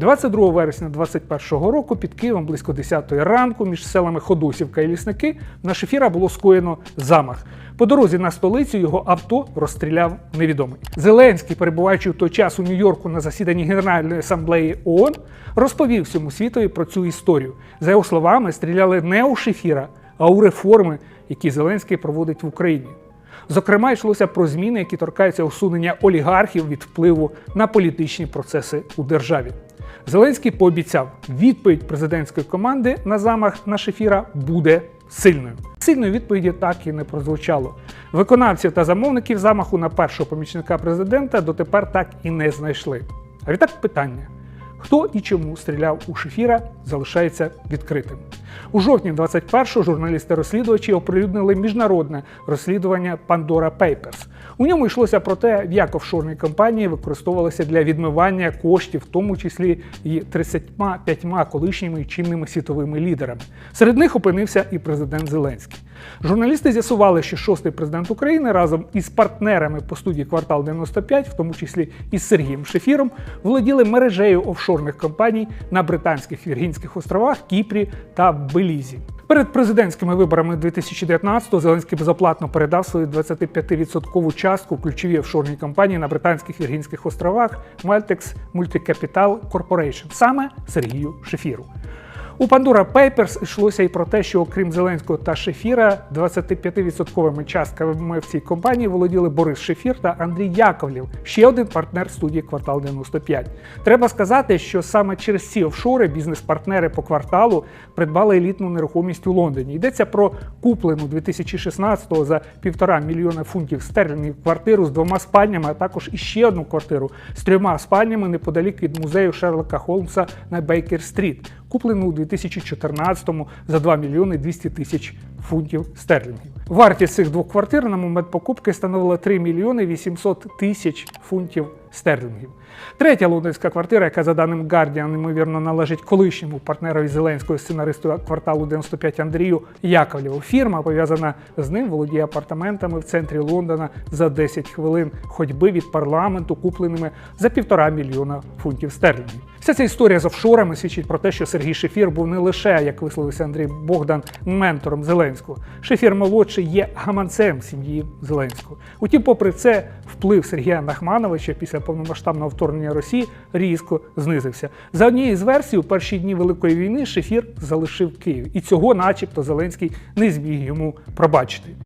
22 вересня 2021 року під Києвом близько 10 ранку між селами Ходосівка і Лісники на шефіра було скоєно замах. По дорозі на столицю його авто розстріляв невідомий. Зеленський, перебуваючи в той час у Нью-Йорку на засіданні Генеральної асамблеї ООН, розповів всьому світові про цю історію. За його словами, стріляли не у шефіра, а у реформи, які Зеленський проводить в Україні. Зокрема, йшлося про зміни, які торкаються усунення олігархів від впливу на політичні процеси у державі. Зеленський пообіцяв, відповідь президентської команди на замах на шефіра буде сильною. Сильної відповіді так і не прозвучало. Виконавців та замовників замаху на першого помічника президента дотепер так і не знайшли. А відтак питання: хто і чому стріляв у шефіра, залишається відкритим. У жовтні 21-го журналісти-розслідувачі оприлюднили міжнародне розслідування Pandora Papers. У ньому йшлося про те, як офшорні компанії використовувалися для відмивання коштів, в тому числі і 35 колишніми чинними світовими лідерами. Серед них опинився і президент Зеленський. Журналісти з'ясували, що шостий президент України разом із партнерами по студії Квартал 95, в тому числі із Сергієм Шефіром, володіли мережею офшорних компаній на Британських Віргінських островах, Кіпрі та Белізі. Перед президентськими виборами 2019-го Зеленський безоплатно передав свою 25% частку в ключовій офшорній компанії на Британських Віргінських островах Maltex Multicapital Corporation, саме Сергію Шефіру. У Pandora Papers йшлося і про те, що окрім Зеленського та Шефіра, 25% частками в цій компанії володіли Борис Шефір та Андрій Яковлів, ще один партнер студії Квартал 95. Треба сказати, що саме через ці офшори бізнес-партнери по кварталу придбали елітну нерухомість у Лондоні. Йдеться про куплену 2016-го за півтора мільйона фунтів стерлінгів квартиру з двома спальнями, а також іще одну квартиру з трьома спальнями неподалік від музею Шерлока Холмса на Бейкер-стріт, куплену у 2014-му за 2 мільйони 200 тисяч фунтів стерлінгів. Вартість цих двох квартир на момент покупки становила 3 мільйони 800 тисяч фунтів стерлінгів. Третя лондонська квартира, яка за даним Guardian, ймовірно, належить колишньому партнерові Зеленського сценаристу кварталу 95 Андрію Яковлєву. Фірма, пов'язана з ним, володіє апартаментами в центрі Лондона за 10 хвилин ходьби від парламенту, купленими за півтора мільйона фунтів стерлінгів. Вся ця історія з офшорами свідчить про те, що Сергій Шефір був не лише, як висловився Андрій Богдан, ментором Зеленського. Шефір молодший є гаманцем сім'ї Зеленського. Утім, попри це, вплив Сергія Нахмановича після повномасштабного вторгнення Росії різко знизився. За однією з версій, у перші дні Великої війни Шефір залишив Київ, і цього, начебто, Зеленський не зміг йому пробачити.